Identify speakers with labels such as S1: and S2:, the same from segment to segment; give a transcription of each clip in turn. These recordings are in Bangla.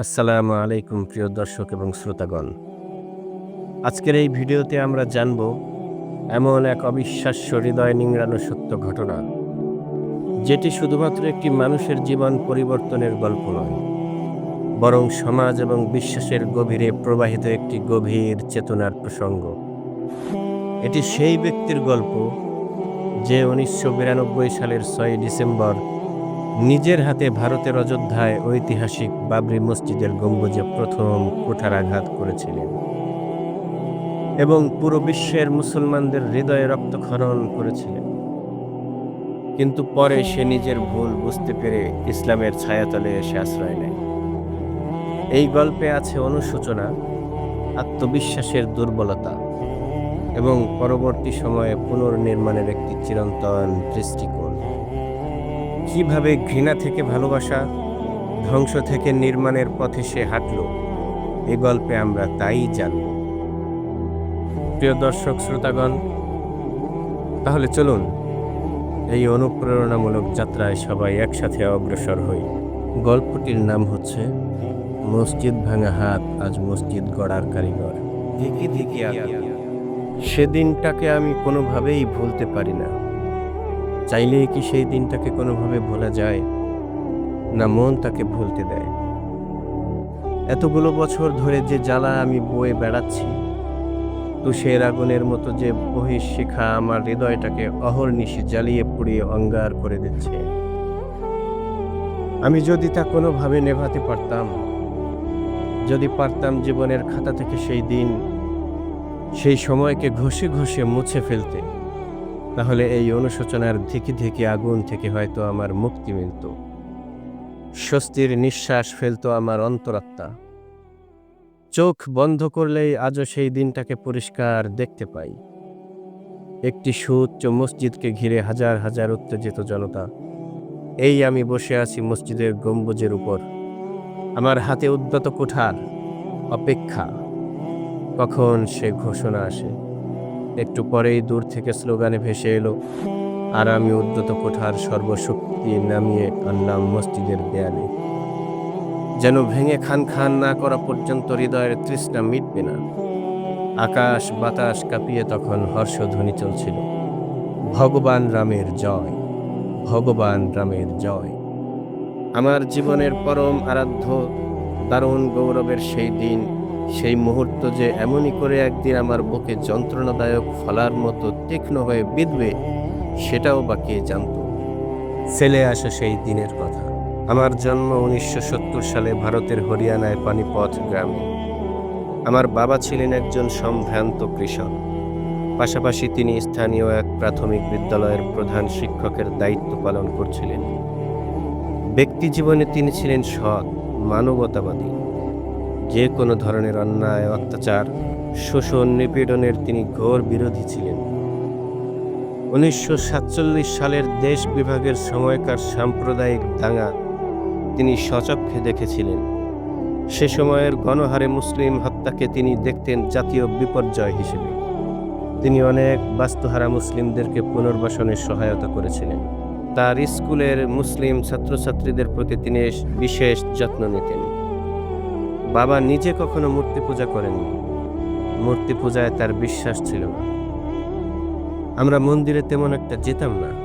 S1: আসসালামু আলাইকুম, প্রিয় দর্শক এবং শ্রোতাগণ। আজকের এই ভিডিওতে আমরা জানব এমন এক অবিশ্বাস্য হৃদয় নিংড়ানো সত্য ঘটনা, যেটি শুধুমাত্র একটি মানুষের জীবন পরিবর্তনের গল্প নয়, বরং সমাজ এবং বিশ্বাসের গভীরে প্রবাহিত একটি গভীর চেতনার প্রসঙ্গ। এটি সেই ব্যক্তির গল্প যে উনিশশো বিরানব্বই সালের ছয় ডিসেম্বর নিজের হাতে ভারতের অযোধ্যায় ঐতিহাসিক বাবরি মসজিদের গম্বুজে প্রথম কুঠারাঘাত করেছিলেন এবং পুরো বিশ্বের মুসলমানদের হৃদয়ে রক্তক্ষরণ করেছিলেন। কিন্তু পরে সে নিজের ভুল বুঝতে পেরে ইসলামের ছায়াতলে এসে আশ্রয় নেয়। এই গল্পে আছে অনুশোচনা, আত্মবিশ্বাসের দুর্বলতা এবং পরবর্তী সময়ে পুনর্নির্মাণের একটি চিরন্তন দৃষ্টিকোণ। কীভাবে ঘৃণা থেকে ভালোবাসা ধ্বংস থেকে নির্মাণের পথে সে হাঁটল এ গল্পে আমরা তাই জানব। প্রিয় দর্শক শ্রোতাগণ তাহলে চলুন এই অনুপ্রেরণামূলক যাত্রায় সবাই একসাথে অগ্রসর হই। গল্পটির নাম হচ্ছে মসজিদ ভাঙা হাত আজ মসজিদ গড়ার কারিগর। সেদিনটাকে আমি কোনোভাবেই ভুলতে পারি না। চাইলেই কি সেই দিনটাকে কোনোভাবে ভোলা যায়? না মন তাকে ভুলতে দেয়? এতগুলো বছর ধরে যে জ্বালা আমি বয়ে বেড়াচ্ছি, তুষের আগুনের মতো যে বহিঃশিখা আমার হৃদয়টাকে অহর্নিশি জ্বালিয়ে পুড়িয়ে অঙ্গার করে দিচ্ছে। আমি যদি তা কোনোভাবে নেভাতে পারতাম, যদি পারতাম জীবনের খাতা থেকে সেই দিন, সেই সময়কে ঘষে ঘষে মুছে ফেলতে। তাহলে এই অনুশোচনার ধিকি ধিকি আগুন থেকে হয়তো আমার মুক্তি মিলত। স্বস্তির নিঃশ্বাস ফেলতো আমার অন্তরাত্মা। চোখ বন্ধ করলেই আজও সেই দিনটাকে পরিষ্কার দেখতে পাই। একটি সুউচ্চ মসজিদকে ঘিরে হাজার হাজার উত্তেজিত জনতা। এই আমি বসে আছি মসজিদের গম্বুজের উপর। আমার হাতে উদ্যত কুঠার, অপেক্ষা। কখন সে ঘোষণা আসে? একটু পরেই দূর থেকে স্লোগানে ভেসে এলো, আর আমি উদ্যত কোঠার সর্বশক্তি নামিয়ে আনলাম মসজিদের দেয়ালে। যেন ভেঙে খান খান না করা পর্যন্ত হৃদয়ের তৃষ্ণা মিটবে না। আকাশ বাতাস কাঁপিয়ে তখন হর্ষধ্বনি চলছিল। ভগবান রামের জয়, ভগবান রামের জয়। আমার জীবনের পরম আরাধ্য দারুণ গৌরবের সেই দিন সেই মুহূর্ত যে এমনই করে একদিন আমার বুকে যন্ত্রণাদায়ক ফলার মতো তীক্ষ্ণ হয়ে বিঁধবে, সেটাও বা কে জানত? ছেলে আসে সেই দিনের কথা। আমার জন্ম উনিশশো সত্তর সালে ভারতের হরিয়ানায় পানিপথ গ্রামে। আমার বাবা ছিলেন একজন সম্ভ্রান্ত কৃষক। পাশাপাশি তিনি স্থানীয় এক প্রাথমিক বিদ্যালয়ের প্রধান শিক্ষকের দায়িত্ব পালন করছিলেন। ব্যক্তি জীবনে তিনি ছিলেন সৎ, মানবতাবাদী। যে কোনো ধরনের অন্যায়, অত্যাচার, শোষণ, নিপীড়নের তিনি ঘোর বিরোধী ছিলেন। উনিশশো সাতচল্লিশ সালের দেশ বিভাগের সময়কার সাম্প্রদায়িক দাঙ্গা তিনি সচক্ষে দেখেছিলেন। সে সময়ের গণহারে মুসলিম হত্যাকে তিনি দেখতেন জাতীয় বিপর্যয় হিসেবে। তিনি অনেক বাস্তুহারা মুসলিমদেরকে পুনর্বাসনে সহায়তা করেছিলেন। তার স্কুলের মুসলিম ছাত্রছাত্রীদের প্রতি তিনি বিশেষ যত্ন নিতেন। বাবা নিজে কখনো মূর্তি পূজা করেননি। মূর্তি পূজায় তার বিশ্বাস ছিল না। আমরা মন্দিরে তেমন একটা যেতাম না।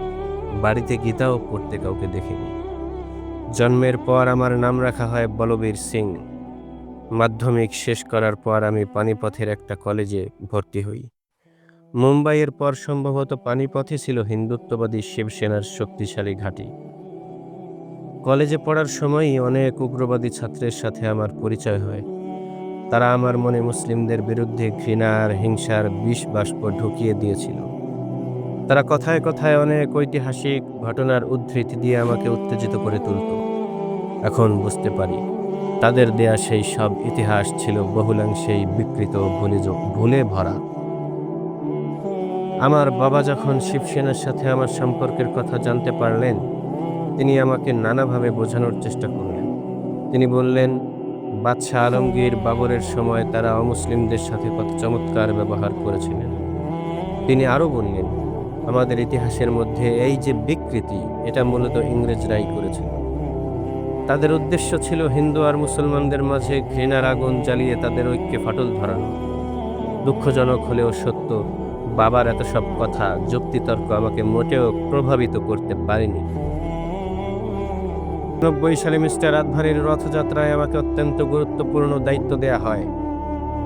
S1: বাড়িতে গীতাও পড়তে কাউকে দেখিনি। জন্মের পর আমার নাম রাখা হয় বলবীর সিং। মাধ্যমিক শেষ করার পর আমি পানিপথের একটা কলেজে ভর্তি হই। মুম্বাইয়ের পর সম্ভবত পানিপথে ছিল হিন্দুত্ববাদী শিবসেনার শক্তিশালী ঘাঁটি। কলেজে পড়ার সময়ই অনেক উগ্রবাদী ছাত্রের সাথে আমার পরিচয় হয়। তারা আমার মনে মুসলিমদের বিরুদ্ধে ঘৃণার হিংসার বিষ বাষ্প ঢুকিয়ে দিয়েছিল। তারা কথায় কথায় অনেক ঐতিহাসিক ঘটনার উদ্ধৃতি দিয়ে আমাকে উত্তেজিত করে তুলত। এখন বুঝতে পারি, তাদের দেয়া সেই সব ইতিহাস ছিল বহুলাংশেই বিকৃত, ভুলে ভুলে ভরা। আমার বাবা যখন শিবসেনার সাথে আমার সম্পর্কের কথা জানতে পারলেন তিনি আমাকে নানাভাবে বোঝানোর চেষ্টা করলেন। তিনি বললেন, বাদশাহ আলমগীর বাবরের সময় তারা অমুসলিমদের সাথে কত চমৎকার ব্যবহার করেছিলেন। তিনি আরও বললেন, আমাদের ইতিহাসের মধ্যে এই যে বিকৃতি, এটা মূলত ইংরেজরাই করেছিল। তাদের উদ্দেশ্য ছিল হিন্দু আর মুসলমানদের মাঝে ঘৃণার আগুন জ্বালিয়ে তাদের ঐক্যে ফাটল ধরানো। দুঃখজনক হলেও সত্য, বাবার এত সব কথা যুক্তিতর্ক আমাকে মোটেও প্রভাবিত করতে পারেনি। নব্বই সালে মিস্টার আদভারির রথযাত্রায় আমাকে অত্যন্ত গুরুত্বপূর্ণ দায়িত্ব দেয়া হয়।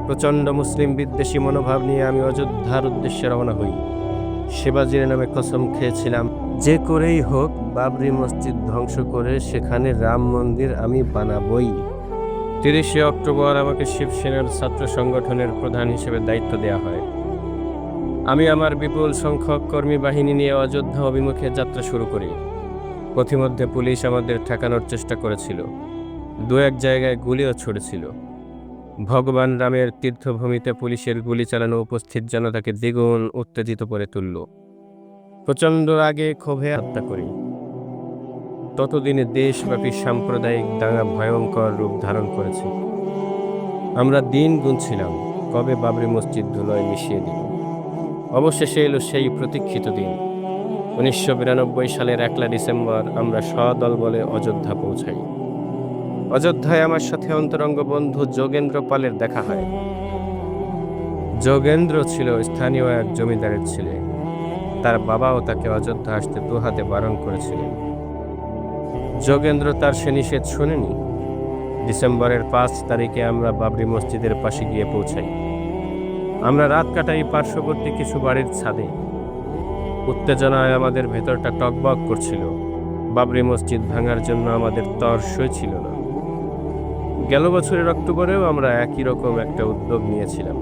S1: প্রচণ্ড মুসলিম বিদ্বেষী মনোভাব নিয়ে আমি অযোধ্যার উদ্দেশ্যে রওনা হই। শিবাজির নামে কসম খেয়েছিলাম, যে করেই হোক বাবরি মসজিদ ধ্বংস করে সেখানে রাম মন্দির আমি বানাবই। তিরিশে অক্টোবর আমাকে শিবসেনার ছাত্র সংগঠনের প্রধান হিসেবে দায়িত্ব দেওয়া হয়। আমি আমার বিপুল সংখ্যক কর্মী বাহিনী নিয়ে অযোধ্যা অভিমুখে যাত্রা শুরু করি। পথিমধ্যে পুলিশ আমাদের ঠেকানোর চেষ্টা করেছিল। দু এক জায়গায় গুলিও ছুড়েছিল। ভগবান রামের তীর্থভূমিতে পুলিশের গুলি চালানো উপস্থিত জনতাকে দ্বিগুণ উত্তেজিত করে তুলল। প্রচণ্ড আগে ক্ষোভে হত্যা করি। ততদিনে দেশব্যাপী সাম্প্রদায়িক দাঙ্গা ভয়ঙ্কর রূপ ধারণ করেছে। আমরা দিন গুনছিলাম, কবে বাবরি মসজিদ ধুলোয় মিশিয়ে দিল। অবশেষে এলো সেই প্রতীক্ষিত দিন। উনিশশো বিরানব্বই সালের একলা ডিসেম্বর আমরা সদল বলে অযোধ্যা পৌঁছাই। অযোধ্যায় আমার সাথে অন্তরঙ্গ বন্ধু যোগেন্দ্র পালের দেখা হয়। যোগেন্দ্র ছিল স্থানীয় এক জমিদারের ছেলে। তার বাবাও তাকে অযোধ্যা আসতে দুহাতে বারণ করেছিলেন। যোগেন্দ্র তার সে নিষেধ শোনেনি। ডিসেম্বরের পাঁচ তারিখে আমরা বাবরি মসজিদের পাশে গিয়ে পৌঁছাই। আমরা রাত কাটাই পার্শ্ববর্তী কিছু বাড়ির ছাদে। উত্তেজনায় আমাদের ভেতরটা টকবক করছিল। বাবরি মসজিদ ভাঙার জন্য আমাদের তর সই ছিল না। গেল বছরের অক্টোবরেও আমরা একই রকম একটা উদ্যোগ নিয়েছিলাম।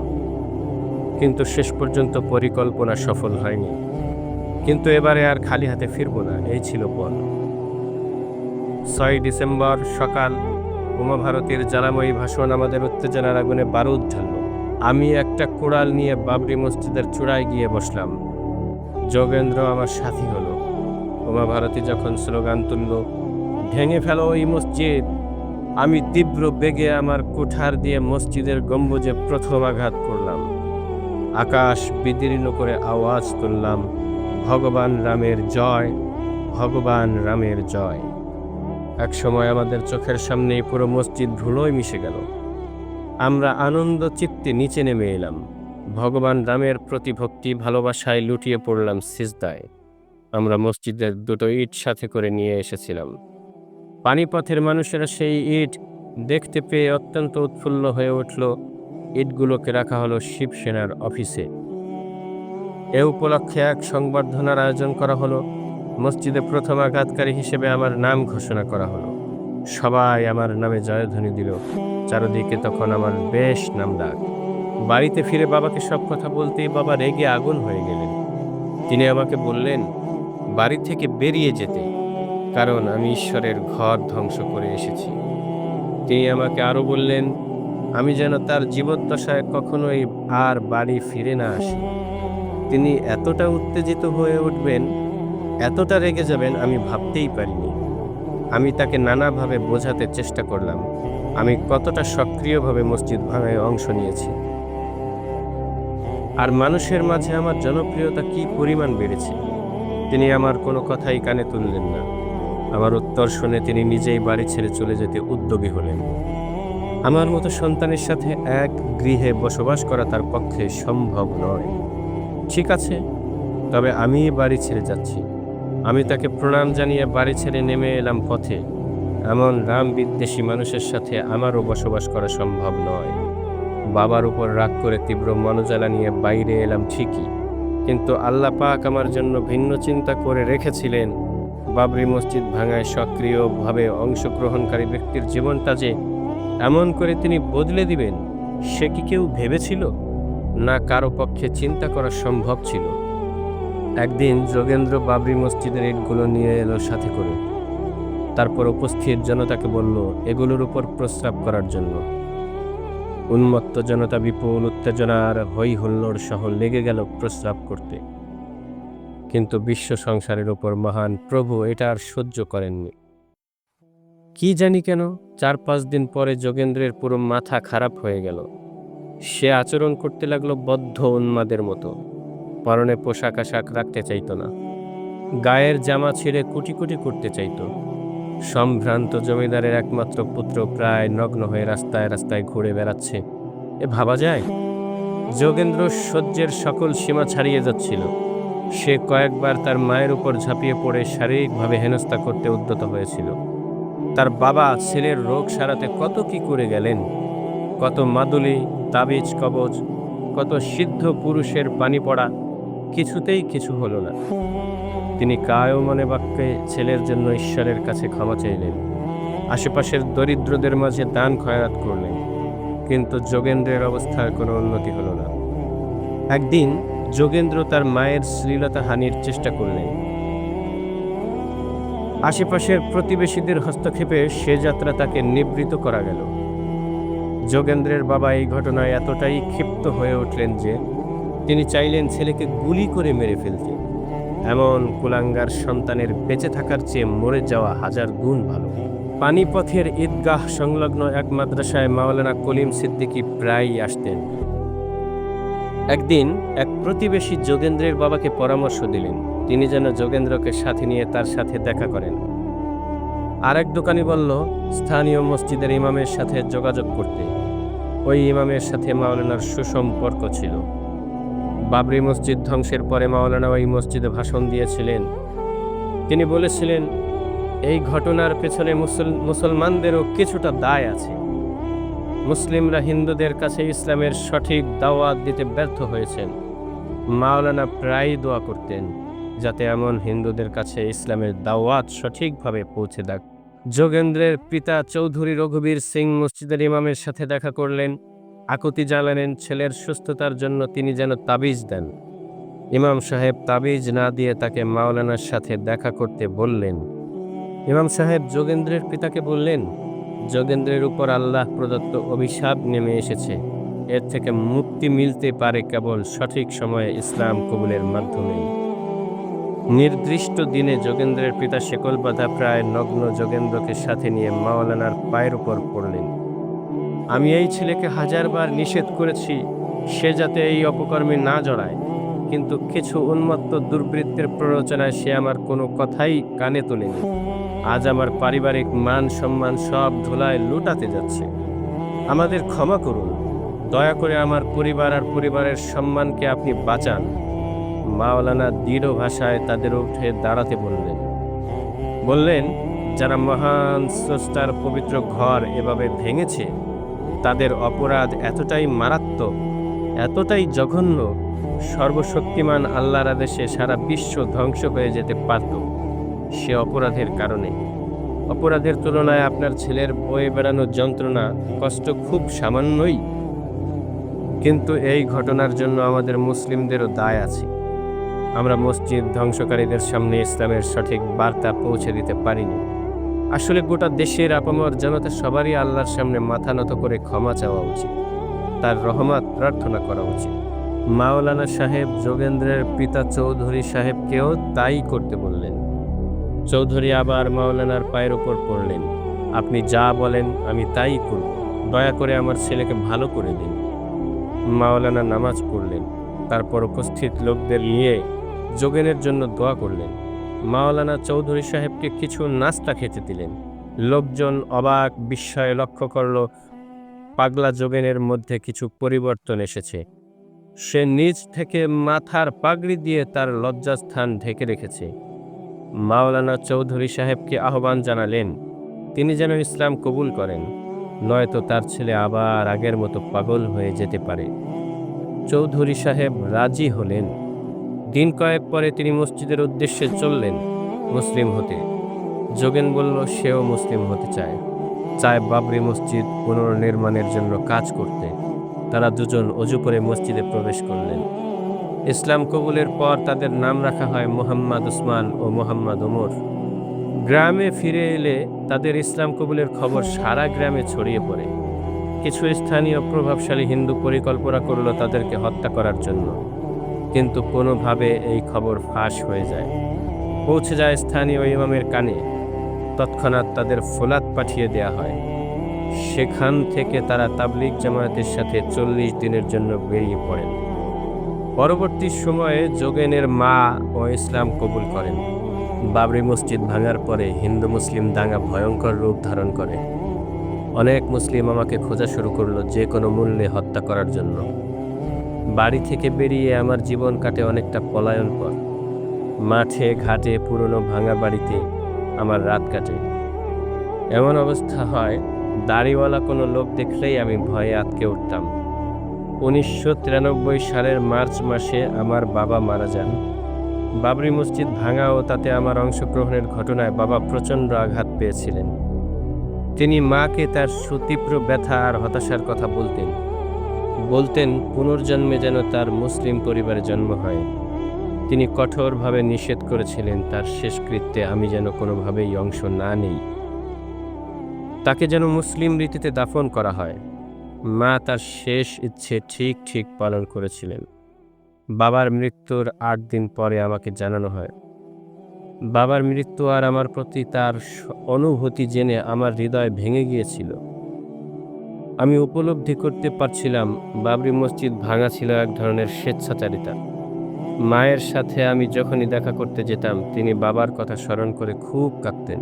S1: কিন্তু শেষ পর্যন্ত পরিকল্পনা সফল হয়নি। কিন্তু এবারে আর খালি হাতে ফিরব না, এই ছিল পণ ছয় ডিসেম্বর সকাল উমা ভারতীর জ্বালাময়ী ভাষণ আমাদের উত্তেজনার আগুনে বারুদ ঢালল আমি একটা কোড়াল নিয়ে বাবরি মসজিদের চূড়ায় গিয়ে বসলাম। যোগেন্দ্র আমার সাথী হলো। উমা ভারতী যখন স্লোগান তুলল, ভেঙে ফেলো এই মসজিদ। আমি তীব্র বেগে আমার কুঠার দিয়ে মসজিদের গম্বুজে প্রথম আঘাত করলাম। আকাশ বিদীর্ণ করে আওয়াজ তুললাম, ভগবান রামের জয়, ভগবান রামের জয়। এক সময় আমাদের চোখের সামনেই পুরো মসজিদ ধুলোয় মিশে গেল। আমরা আনন্দ চিত্তে নিচে নেমে এলাম। ভগবান রামের প্রতি ভক্তি, ভালোবাসায় লুটিয়ে পড়লাম সিজদায়। আমরা মসজিদের দুটো ইট সাথে করে নিয়ে এসেছিলাম। পানিপথের মানুষেরা সেই ইট দেখতে পেয়ে অত্যন্ত উৎফুল্ল হয়ে উঠল। ইটগুলোকে রাখা হলো শিবসেনার অফিসে। এ উপলক্ষে এক সংবর্ধনার আয়োজন করা হলো। মসজিদে প্রথম আঘাতকারী হিসেবে আমার নাম ঘোষণা করা হলো। সবাই আমার নামে জয়ধ্বনি দিল। চারদিকে তখন আমার বেশ নাম ডাক বাড়িতে ফিরে বাবাকে সব কথা বলতেই বাবা রেগে আগুন হয়ে গেলেন। তিনি আমাকে বললেন, বাড়ি থেকে বেরিয়ে যেতে, কারণ আমি ঈশ্বরের ঘর ধ্বংস করে এসেছি। তিনি আমাকে আরও বললেন, আমি যেন তার জীবদ্দশায় কখনোই আর বাড়ি ফিরে না আসি। তিনি এতটা উত্তেজিত হয়ে উঠবেন, এতটা রেগে যাবেন আমি ভাবতেই পারিনি। আমি তাকে নানাভাবে বোঝাতে চেষ্টা করলাম। আমি কতটা সক্রিয়ভাবে মসজিদ ভাঙায় অংশ নিয়েছি। আর মানুষের মাঝে আমার জনপ্রিয়তা কি পরিমাণ বেড়েছে, তিনি আমার কোনো কথাই কানে তুললেন না। আমার উত্তর শুনে তিনি নিজেই বাড়ি ছেড়ে চলে যেতে উদ্যোগী হলেন। আমার মতো সন্তানের সাথে এক গৃহে বসবাস করা তার পক্ষে সম্ভব নয়। ঠিক আছে, তবে আমি বাড়ি ছেড়ে যাচ্ছি। আমি তাকে প্রণাম জানিয়ে বাড়ি ছেড়ে নেমে এলাম পথে। এমন রাম বিদ্বেষী মানুষের সাথে আমারও বসবাস করা সম্ভব নয়। বাবার উপর রাগ করে তীব্র মনোজ্বালা নিয়ে বাইরে এলাম ঠিকই। কিন্তু আল্লাহ পাক আমার জন্য ভিন্ন চিন্তা করে রেখেছিলেন। বাবরি মসজিদ ভাঙায় সক্রিয়ভাবে অংশগ্রহণকারী ব্যক্তির জীবনটা যে এমন করে তিনি বদলে দিবেন, সে কি কেউ ভেবেছিল? না কারও পক্ষে চিন্তা করা সম্ভব ছিল। একদিন যোগেন্দ্র বাবরি মসজিদের ইটগুলো নিয়ে এলো সাথে করে। তারপর উপস্থিত জনতাকে বলল, এগুলোর উপর প্রস্রাব করার জন্য। উন্মত্ত জনতা বিপুল, উত্তেজনার হই হুল্লোড় সহ লেগে গেল প্রস্রাব করতে। কিন্তু বিশ্ব সংসারের উপর মহান প্রভু এটা আর সহ্য করেননি। কি জানি কেন, চার পাঁচ দিন পরে যোগেন্দ্রের পুরো মাথা খারাপ হয়ে গেল। সে আচরণ করতে লাগল বদ্ধ উন্মাদের মতো। পরনে পোশাক আশাক রাখতে চাইতো না। গায়ের জামা ছিঁড়ে কুটি কুটি করতে চাইতো। সম্ভ্রান্ত জমিদারের একমাত্র পুত্র প্রায় নগ্ন হয়ে রাস্তায় রাস্তায় ঘুরে বেড়াচ্ছে। এ ভাবা যায়? যোগেন্দ্র সহ্যের সকল সীমা ছাড়িয়ে যাচ্ছিল। সে কয়েকবার তার মায়ের উপর ঝাঁপিয়ে পড়ে শারীরিকভাবে হেনস্থা করতে উদ্যত হয়েছিল। তার বাবা ছেলের রোগ সারাতে কত কি করে গেলেন? কত মাদুলি, তাবিজ কবজ, কত সিদ্ধ পুরুষের পানি পড়া, কিছুতেই কিছু হলো না। তিনি কায় মনে বাক্যে ছেলের জন্য ঈশ্বরের কাছে ক্ষমা চাইলেন আশেপাশের দরিদ্রদের মাঝে দান খয়রাত করলেন, কিন্তু যোগেন্দ্রের অবস্থার কোনো উন্নতি হলো না। একদিন যোগেন্দ্র তার মায়ের শ্লীলতা হানির চেষ্টা করলেন। আশেপাশের প্রতিবেশীদের হস্তক্ষেপে সে যাত্রা তাকে নিবৃত করা গেল। যোগেন্দ্রের বাবা এই ঘটনায় এতটাই ক্ষিপ্ত হয়ে উঠলেন যে তিনি চাইলেন ছেলেকে গুলি করে মেরে ফেলতে। এমন কুলাঙ্গার সন্তানের বেঁচে থাকার চেয়ে মরে যাওয়া হাজার গুণ ভালো। পানিপথের ঈদগাহ সংলগ্ন এক মাদ্রাসায় মাওলানা কলিম সিদ্দিকী প্রায়ই আসতেন। একদিন এক প্রতিবেশী যোগেন্দ্রের বাবাকে পরামর্শ দিলেন। তিনি যেন যোগেন্দ্রকে সাথে নিয়ে তার সাথে দেখা করেন। আরেক দোকানি বলল, স্থানীয় মসজিদের ইমামের সাথে যোগাযোগ করতে। ওই ইমামের সাথে মাওলানার সুসম্পর্ক ছিল। বাবরি মসজিদ ধ্বংসের পরে মাওলানা ওই মসজিদে ভাষণ দিয়েছিলেন। তিনি বলেছিলেন, এই ঘটনার পেছনে মুসল, মুসলমানদেরও কিছুটা দায় আছে। মুসলিমরা হিন্দুদের কাছে ইসলামের সঠিক দাওয়াত দিতে ব্যর্থ হয়েছেন। মাওলানা প্রায়ই দোয়া করতেন, যাতে এমন হিন্দুদের কাছে ইসলামের দাওয়াত সঠিকভাবে পৌঁছে দেয় যোগেন্দ্রের পিতা চৌধুরী রঘুবীর সিং মসজিদের ইমামের সাথে দেখা করলেন। আকুতি জ্বালালেন ছেলের সুস্থতার জন্য তিনি যেন তাবিজ দেন। ইমাম সাহেব তাবিজ না দিয়ে তাকে মাওলানার সাথে দেখা করতে বললেন। ইমাম সাহেব যোগেন্দ্রের পিতাকে বললেন, যোগেন্দ্রের উপর আল্লাহ প্রদত্ত অভিশাপ নেমে এসেছে। এর থেকে মুক্তি মিলতে পারে কেবল সঠিক সময়ে ইসলাম কবুলের মাধ্যমে। নির্দিষ্ট দিনে যোগেন্দ্রের পিতা শেকল বাঁধা প্রায় নগ্ন যোগেন্দ্রকে সাথে নিয়ে মাওলানার পায়ের উপর পড়লেন। আমি এই ছেলেকে হাজারবার নিষেধ করেছি, সে যাতে এই অপকর্মে না জড়ায়। কিন্তু কিছু উন্মত্ত দুর্বৃত্তের প্ররোচনায় সে আমার কোনো কথাই কানে তোলেনি। আজ আমার পারিবারিক মান সম্মান সব ধুলায় লুটাতে যাচ্ছে। আমাদের ক্ষমা করুন। দয়া করে আমার পরিবার আর পরিবারের সম্মানকে আপনি বাঁচান। মাওলানা দৃঢ় ভাষায় তাদের উঠে দাঁড়াতে বললেন। বললেন, যারা মহান স্রষ্টার পবিত্র ঘর এভাবে ভেঙেছে তাদের অপরাধ এতটাই মারাত্মক, এতটাই জঘন্য, সর্বশক্তিমান আল্লাহর আদেশে সারা বিশ্ব ধ্বংস হয়ে যেতে পারত সে অপরাধের কারণে। অপরাধের তুলনায় আপনার ছেলের বয়ে বেড়ানোর যন্ত্রণা, কষ্ট খুব সামান্যই। কিন্তু এই ঘটনার জন্য আমাদের মুসলিমদেরও দায় আছে। আমরা মসজিদ ধ্বংসকারীদের সামনে ইসলামের সঠিক বার্তা পৌঁছে দিতে পারিনি। আসলে গোটা দেশের আপামর জনতা সবারই আল্লাহর সামনে মাথা নত করে ক্ষমা চাওয়া উচিত। তার রহমত প্রার্থনা করা উচিত। মাওলানা সাহেব যোগেন্দ্রের পিতা চৌধুরী সাহেবকেও তাই করতে বললেন। চৌধুরী আবার মাওলানার পায়ের ওপর পড়লেন। আপনি যা বলেন আমি তাই করব। দয়া করে আমার ছেলেকে ভালো করে দিন। মাওলানা নামাজ পড়লেন। তারপর উপস্থিত লোকদের নিয়ে যোগেনের জন্য দোয়া করলেন। মাওলানা চৌধুরী সাহেবকে কিছু নাস্তা খেতে দিলেন। লোকজন অবাক বিস্ময়ে লক্ষ্য করল, পাগলা যোগেনের মধ্যে কিছু পরিবর্তন এসেছে। সে নিজ থেকে মাথার পাগড়ি দিয়ে তার লজ্জাস্থান ঢেকে রেখেছে। মাওলানা চৌধুরী সাহেবকে আহ্বান জানালেন, তিনি যেন ইসলাম কবুল করেন, নয়তো তার ছেলে আবার আগের মতো পাগল হয়ে যেতে পারে। চৌধুরী সাহেব রাজি হলেন। দিন কয়েক পরে তিনি মসজিদের উদ্দেশ্যে চললেন মুসলিম হতে। যোগেন বলল, সেও মুসলিম হতে চায়। চায় বাবরি মসজিদ পুনর্নির্মাণের জন্য কাজ করতে। তারা দুজন অজু করে মসজিদে প্রবেশ করলেন। ইসলাম কবুলের পর তাদের নাম রাখা হয় মোহাম্মদ উসমান ও মোহাম্মদ ওমর। গ্রামে ফিরে এলে তাদের ইসলাম কবুলের খবর সারা গ্রামে ছড়িয়ে পড়ে। কিছু স্থানীয় প্রভাবশালী হিন্দু পরিকল্পনা করল তাদেরকে হত্যা করার জন্য। কিন্তু কোনোভাবে এই খবর ফাঁস হয়ে যায়। পৌঁছে যায় স্থানীয় ইমামের কানে। তৎক্ষণাৎ তাদের ফোলাদ পাঠিয়ে দেয়া হয়। সেখান থেকে তারা তাবলিগ জামায়াতের সাথে চল্লিশ দিনের জন্য বেরিয়ে পড়েন। পরবর্তী সময়ে যোগেনের মা ও ইসলাম কবুল করেন। বাবরি মসজিদ ভাঙার পরে হিন্দু মুসলিম দাঙ্গা ভয়ঙ্কর রূপ ধারণ করে। অনেক মুসলিম আমাকে খোঁজা শুরু করল যে কোনো মূল্যে হত্যা করার জন্য। বাড়ি থেকে বেরিয়ে আমার জীবন কাটে অনেকটা পলায়ন পর মাঠে, ঘাটে, পুরনো ভাঙা বাড়িতে আমার রাত কাটে। এমন অবস্থা হয়, দাড়িওয়ালা কোনো লোক দেখলেই আমি ভয়ে আটকে উঠতাম। উনিশশো তিরানব্বই সালের মার্চ মাসে আমার বাবা মারা যান। বাবরি মসজিদ ভাঙা ও তাতে আমার অংশগ্রহণের ঘটনায় বাবা প্রচণ্ড আঘাত পেয়েছিলেন। তিনি মাকে তার সুতীব্র ব্যথা আর হতাশার কথা বলতেন। বলতেন, পুনর্জন্মে যেন তার মুসলিম পরিবারে জন্ম হয়। তিনি কঠোরভাবে নিষেধ করেছিলেন, তার শেষকৃত্যে আমি যেন কোনোভাবেই অংশ না নেই। তাকে যেন মুসলিম রীতিতে দাফন করা হয়। মা তার শেষ ইচ্ছে ঠিক ঠিক পালন করেছিলেন। বাবার মৃত্যুর আট দিন পরে আমাকে জানানো হয়। বাবার মৃত্যু আর আমার প্রতি তার অনুভূতি জেনে আমার হৃদয় ভেঙে গিয়েছিল। আমি উপলব্ধি করতে পারছিলাম বাবরি মসজিদ ভাঙা ছিল এক ধরনের স্বেচ্ছাচারিতা। মায়ের সাথে আমি যখনই দেখা করতে যেতাম, তিনি বাবার কথা স্মরণ করে খুব কাঁদতেন।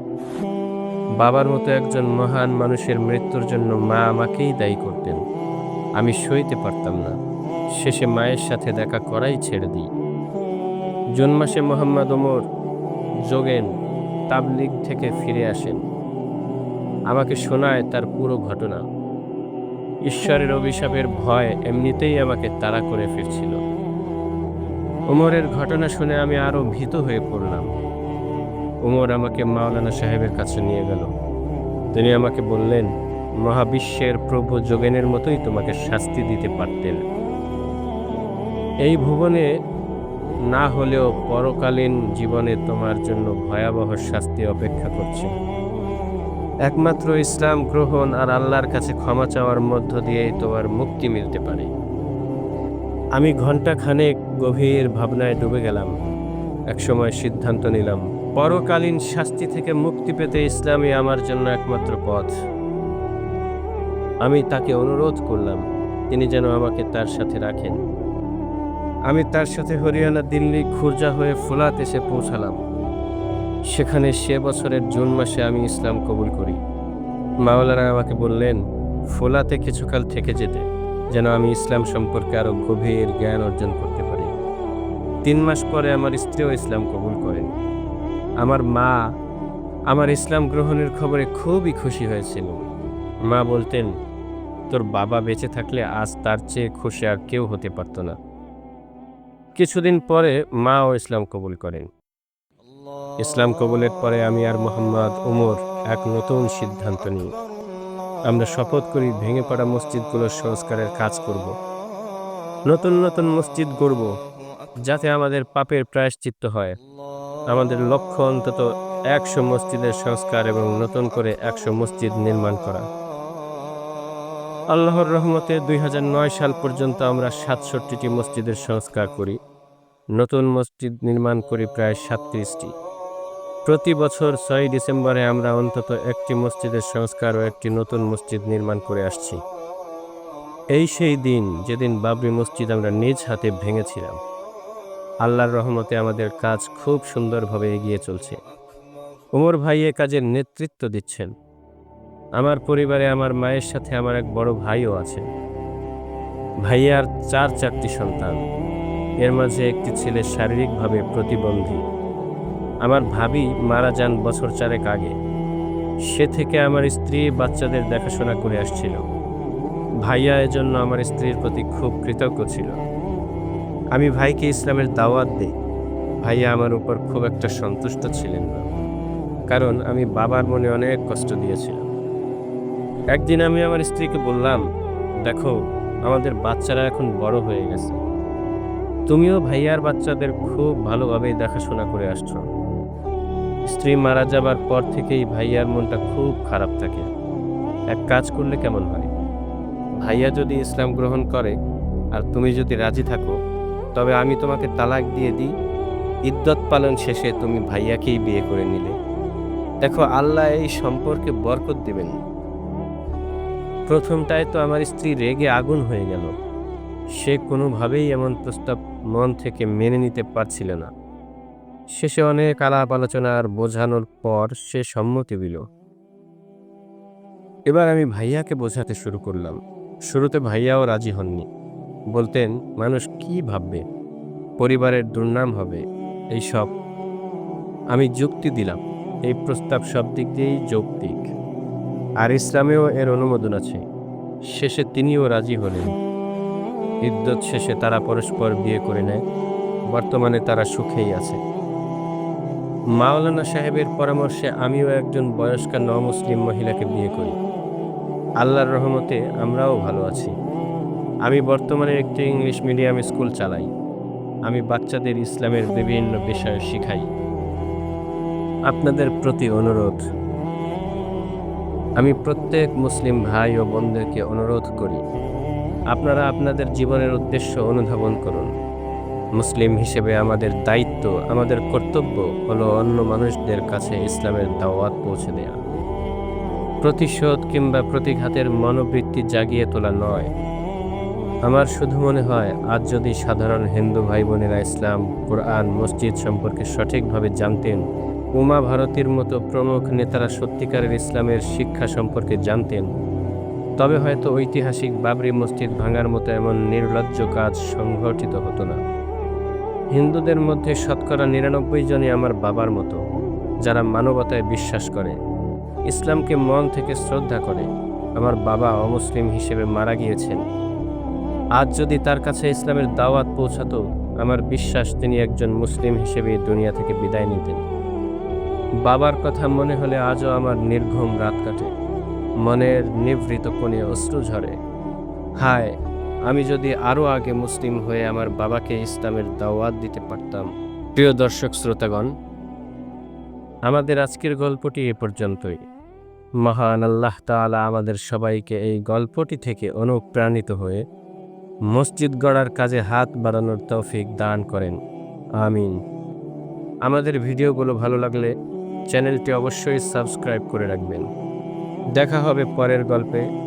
S1: বাবার মতো একজন মহান মানুষের মৃত্যুর জন্য মা আমাকেই দায়ী করতেন। আমি সইতে পারতাম না। শেষে মায়ের সাথে দেখা করাই ছেড়ে দিই। জুন মাসে মোহাম্মদ ওমর যোগেন তাবলিগ থেকে ফিরে আসেন। আমাকে শোনায় তার পুরো ঘটনা। ঈশ্বরের অভিশাপের ভয় এমনিতেই আমাকে তাড়া করে ফিরছিল। ওমরের ঘটনা শুনে আমি আরও ভীত হয়ে পড়লাম। ওমর আমাকে মাওলানা সাহেবের কাছে নিয়ে গেল। তিনি আমাকে বললেন, মহাবিশ্বের প্রভু যোগেনের মতোই তোমাকে শাস্তি দিতে পারতেন। এই ভুবনে না হলেও পরকালীন জীবনে তোমার জন্য ভয়াবহ শাস্তি অপেক্ষা করছে। একমাত্র ইসলাম গ্রহণ আর আল্লাহর কাছে ক্ষমা চাওয়ার মধ্য দিয়েই তোমার মুক্তি মিলতে পারে। আমি ঘণ্টা খানেক গভীর ভাবনায় ডুবে গেলাম, একসময় সিদ্ধান্ত নিলাম, পরকালীন শাস্তি থেকে মুক্তি পেতে ইসলামই আমার জন্য একমাত্র পথ। আমি তাকে অনুরোধ করলাম, তিনি যেন আমাকে তার সাথে রাখেন। আমি তার সাথে হরিয়ানা দিল্লি খুরজা হয়ে ফুলাত এসে পৌঁছালাম। সেখানে সে বছরের জুন মাসে আমি ইসলাম কবুল করি। মাওলানা আমাকে বললেন, ফোলাতে কিছুকাল থেকে যেতে, যেন আমি ইসলাম সম্পর্কে আরও গভীর জ্ঞান অর্জন করতে পারি। তিন মাস পরে আমার স্ত্রীও ইসলাম কবুল করেন। আমার মা, আমার ইসলাম গ্রহণের খবরে খুবই খুশি হয়েছিল। মা বলতেন, তোর বাবা বেঁচে থাকলে আজ তার চেয়ে খুশি আর কেউ হতে পারত না। কিছুদিন পরে মাও ইসলাম কবুল করেন। ইসলাম কবুলের পরে আমি আর মোহাম্মদ উমর এক নতুন সিদ্ধান্ত নিই। আমরা শপথ করি, ভেঙে পড়া মসজিদগুলোর সংস্কারের কাজ করব। নতুন নতুন মসজিদ গড়ব, যাতে আমাদের পাপের প্রায়শ্চিত্ত হয়। আমাদের লক্ষ্য অন্তত একশো মসজিদের সংস্কার এবং নতুন করে একশো মসজিদ নির্মাণ করা। আল্লাহর রহমতে দুই হাজার নয় সাল পর্যন্ত আমরা সাতষট্টিটি মসজিদের সংস্কার করি। নতুন মসজিদ নির্মাণ করি প্রায় সাতত্রিশটি। প্রতি বছর ছয় ডিসেম্বরে আমরা অন্তত একটি মসজিদের সংস্কার ও একটি নতুন মসজিদ নির্মাণ করে আসছি। এই সেই দিন যেদিন বাবরি মসজিদ আমরা নিজ হাতে ভেঙেছিলাম। আল্লাহর রহমতে আমাদের কাজ খুব সুন্দরভাবে এগিয়ে চলছে। ওমর ভাই এ কাজের নেতৃত্ব দিচ্ছেন। আমার পরিবারে আমার মায়ের সাথে আমার এক বড় ভাইও আছে। ভাইয়ার চার চারটি সন্তান। এর মাঝে একটি ছেলে শারীরিকভাবে প্রতিবন্ধী। আমার ভাবি মারা যান বছর চারেক আগে। সে থেকে আমার স্ত্রী বাচ্চাদের দেখাশোনা করে আসছিল। ভাইয়া এজন্য আমার স্ত্রীর প্রতি খুব কৃতজ্ঞ ছিল। আমি ভাইকে ইসলামের দাওয়াত দিই। ভাইয়া আমার উপর খুব একটা সন্তুষ্ট ছিলেন না। কারণ আমি বাবার মনে অনেক কষ্ট দিয়েছিলাম। একদিন আমি আমার স্ত্রীকে বললাম, দেখো, আমাদের বাচ্চারা এখন বড় হয়ে গেছে। তুমিও ভাইয়ার বাচ্চাদের খুব ভালোভাবেই দেখাশোনা করে আসছো। স্ত্রী মারা যাবার পর থেকেই ভাইয়ার মনটা খুব খারাপ থাকে। এক কাজ করলে কেমন হয়? ভাইয়া যদি ইসলাম গ্রহণ করে আর তুমি যদি রাজি থাকো, তবে আমি তোমাকে তালাক দিয়ে দিই। ইদ্যত পালন শেষে তুমি ভাইয়াকেই বিয়ে করে নিলে। দেখো, আল্লাহ এই সম্পর্কে বরকত দিবেন। প্রথমটায় তো আমার স্ত্রী রেগে আগুন হয়ে গেল। সে কোনোভাবেই এমন প্রস্তাব মন থেকে মেনে নিতে পারছিল না। শেষে অনেক আলাপ আলোচনার বোঝানোর পর সে সম্মতি দিল। এবার আমি ভাইয়াকে বোঝাতে শুরু করলাম। শুরুতে ভাইয়াও রাজি হননি। বলতেন, মানুষ কি ভাববে? পরিবারের দুর্নাম হবে, এই সব। আমি যুক্তি দিলাম, এই প্রস্তাব সব দিক দিয়েই যৌক্তিক। আর ইসলামেও এর অনুমোদন আছে। শেষে তিনিও রাজি হলেন। ইদ্যত শেষে তারা পরস্পর বিয়ে করে নেয়। বর্তমানে তারা সুখেই আছে। মাওলানা সাহেবের পরামর্শে আমিও একজন বয়স্কা ন মুসলিম মহিলাকে বিয়ে করি। আল্লাহর রহমতে আমরাও ভালো আছি। আমি বর্তমানে একটি ইংলিশ মিডিয়াম স্কুল চালাই। আমি বাচ্চাদের ইসলামের বিভিন্ন বিষয় শিখাই। আপনাদের প্রতি অনুরোধ, আমি প্রত্যেক মুসলিম ভাই ও বোনদেরকে অনুরোধ করি, আপনারা আপনাদের জীবনের উদ্দেশ্য অনুধাবন করুন। মুসলিম হিসেবে আমাদের দায়িত্ব, আমাদের কর্তব্য হলো অন্য মানুষদের কাছে ইসলামের দাওয়াত পৌঁছে দেয়া। প্রতিশোধ কিংবা প্রতিঘাতের মনোবৃত্তি জাগিয়ে তোলা নয়। আমার শুধু মনে হয়, আজ যদি সাধারণ হিন্দু ভাই বোনেরা ইসলাম, কোরআন, মসজিদ সম্পর্কে সঠিকভাবে জানতেন, উমা ভারতীর মতো প্রমুখ নেতারা সত্যিকারের ইসলামের শিক্ষা সম্পর্কে জানতেন, তবে হয়তো ঐতিহাসিক বাবরি মসজিদ ভাঙার মতো এমন নির্লজ্জ কাজ সংঘটিত হতো না। হিন্দুদের মধ্যে শতকরা নিরানব্বই জনই আমার বাবার মতো, যারা মানবতায় বিশ্বাস করে, ইসলামকে মন থেকে শ্রদ্ধা করে, আমার বাবা অমুসলিম হিসেবে মারা গিয়েছেন। আজ যদি তার কাছে ইসলামের দাওয়াত পৌঁছাতো, আমার বিশ্বাস তিনি একজন মুসলিম হিসেবে দুনিয়া থেকে বিদায় নিতেন। বাবার কথা মনে হলে আজও আমার নির্ঘুম রাত কাটে, মনের নিভৃত কোণে অশ্রু ঝরে। হায় আমি যদি আরও আগে মুসলিম হয়ে আমার বাবাকে ইসলামের দাওয়াত দিতে পারতাম। প্রিয় দর্শক শ্রোতাগণ, আমাদের আজকের গল্পটি এ পর্যন্তই। মহান আল্লাহ তাআলা আমাদের সবাইকে এই গল্পটি থেকে অনুপ্রাণিত হয়ে মসজিদ গড়ার কাজে হাত বাড়ানোর তৌফিক দান করেন। আমিন। আমাদের ভিডিওগুলো ভালো লাগলে চ্যানেলটি অবশ্যই সাবস্ক্রাইব করে রাখবেন। দেখা হবে পরের গল্পে।